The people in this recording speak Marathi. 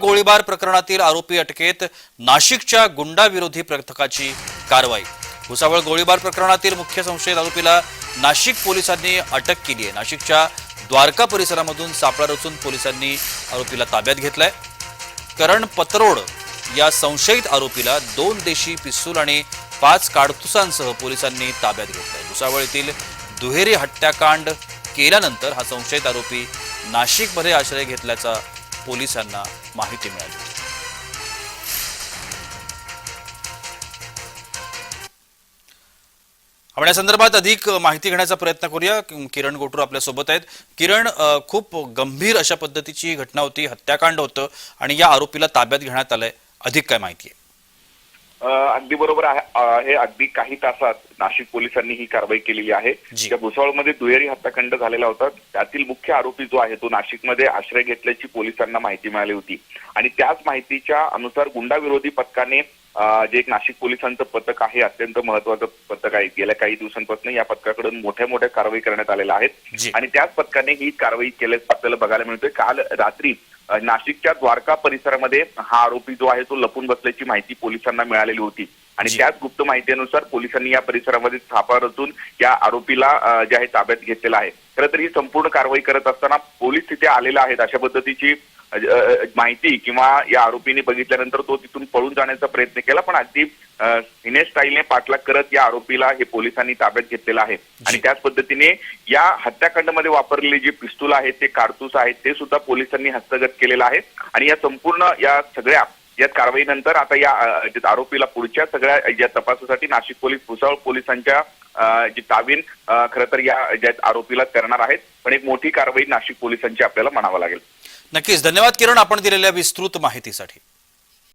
गोळीबार प्रकरणातील आरोपी अटकेत नाशिकच्या गुंडाविरोधी पथकाची कारवाई. भुसावळ गोळीबार प्रकरणातील मुख्य संशयित आरोपीला नाशिक पोलिसांनी अटक केली आहे. नाशिकच्या द्वारका परिसरामधून सापळा रचून पोलिसांनी आरोपीला ताब्यात घेतलाय. करण पत्रोड या संशयित आरोपीला दोन देशी पिस्तूल आणि पाच काडतुसांसह पोलिसांनी ताब्यात घेतलाय. भुसावळ येथील दुहेरी हत्याकांड केल्यानंतर हा संशयित आरोपी नाशिकमध्ये आश्रय घेतल्याचा पोलिसांना माहिती मिळाली. आपण या संदर्भात अधिक माहिती घेण्याचा प्रयत्न करूया. किरण गोटूर आपल्यासोबत आहेत. किरण खूप गंभीर अशा पद्धतीची घटना होती हत्याकांड होतं आणि या आरोपीला ताब्यात घेण्यात आलंय. अधिक काय माहिती आहे? अगदी बरोबर आहे अगदी काही तासात नाशिक पोलिसांनी ही कारवाई केलेली आहे. जी. त्या भुसावळमध्ये दुहेरी हत्याकांड झालेला होता. त्यातील मुख्य आरोपी जो आहे तो नाशिकमध्ये आश्रय घेतल्याची पोलिसांना माहिती मिळाली होती. आणि त्याच माहितीच्या अनुसार गुंडाविरोधी पथकाने जे एक नाशिक पोलिसांचं पथक आहे अत्यंत महत्वाचं पथक आहे. गेल्या काही दिवसांपासून या पथकाकडून मोठ्या मोठ्या कारवाई करण्यात आलेल्या आहेत. आणि त्याच पथकाने ही कारवाई केल्याचं आपल्याला बघायला मिळतोय. काल रात्री नाशिकच्या द्वारका परिसरामध्ये हा आरोपी जो आहे तो लपून बसल्याची माहिती पोलिसांना मिळालेली होती आणि. त्याच गुप्त माहितीनुसार पोलिसांनी या परिसरामध्ये थापा रचून या आरोपीला जे आहे ताब्यात घेतलेला आहे खरं तर ही संपूर्ण कारवाई करत असताना पोलीस तिथे आलेला आहेत अशा पद्धतीची माहिती किंवा या आरोपीने बघितल्यानंतर तो तिथून पळून जाण्याचा प्रयत्न केला पण अगदी सिने स्टाईलने पाठलाग करत या आरोपीला हे पोलिसांनी ताब्यात घेतलेलं आहे. आणि त्याच पद्धतीने या हत्याकांडामध्ये वापरलेले जे पिस्तूल आहेत ते कारतूस आहेत ते सुद्धा पोलिसांनी हस्तगत केलेलं आहे. आणि या संपूर्ण या सगळ्या या कारवाईनंतर आता या आरोपीला पुढच्या सगळ्या या तपासासाठी नाशिक पोलीस भुसावळ पोलिसांच्या जी ताबीन खरं तर या ज्या आरोपीला करणार आहेत पण एक मोठी कारवाई नाशिक पोलिसांची आपल्याला म्हणावं लागेल. नक्कीच. धन्यवाद किरण आपण दिलेल्या विस्तृत माहितीसाठी.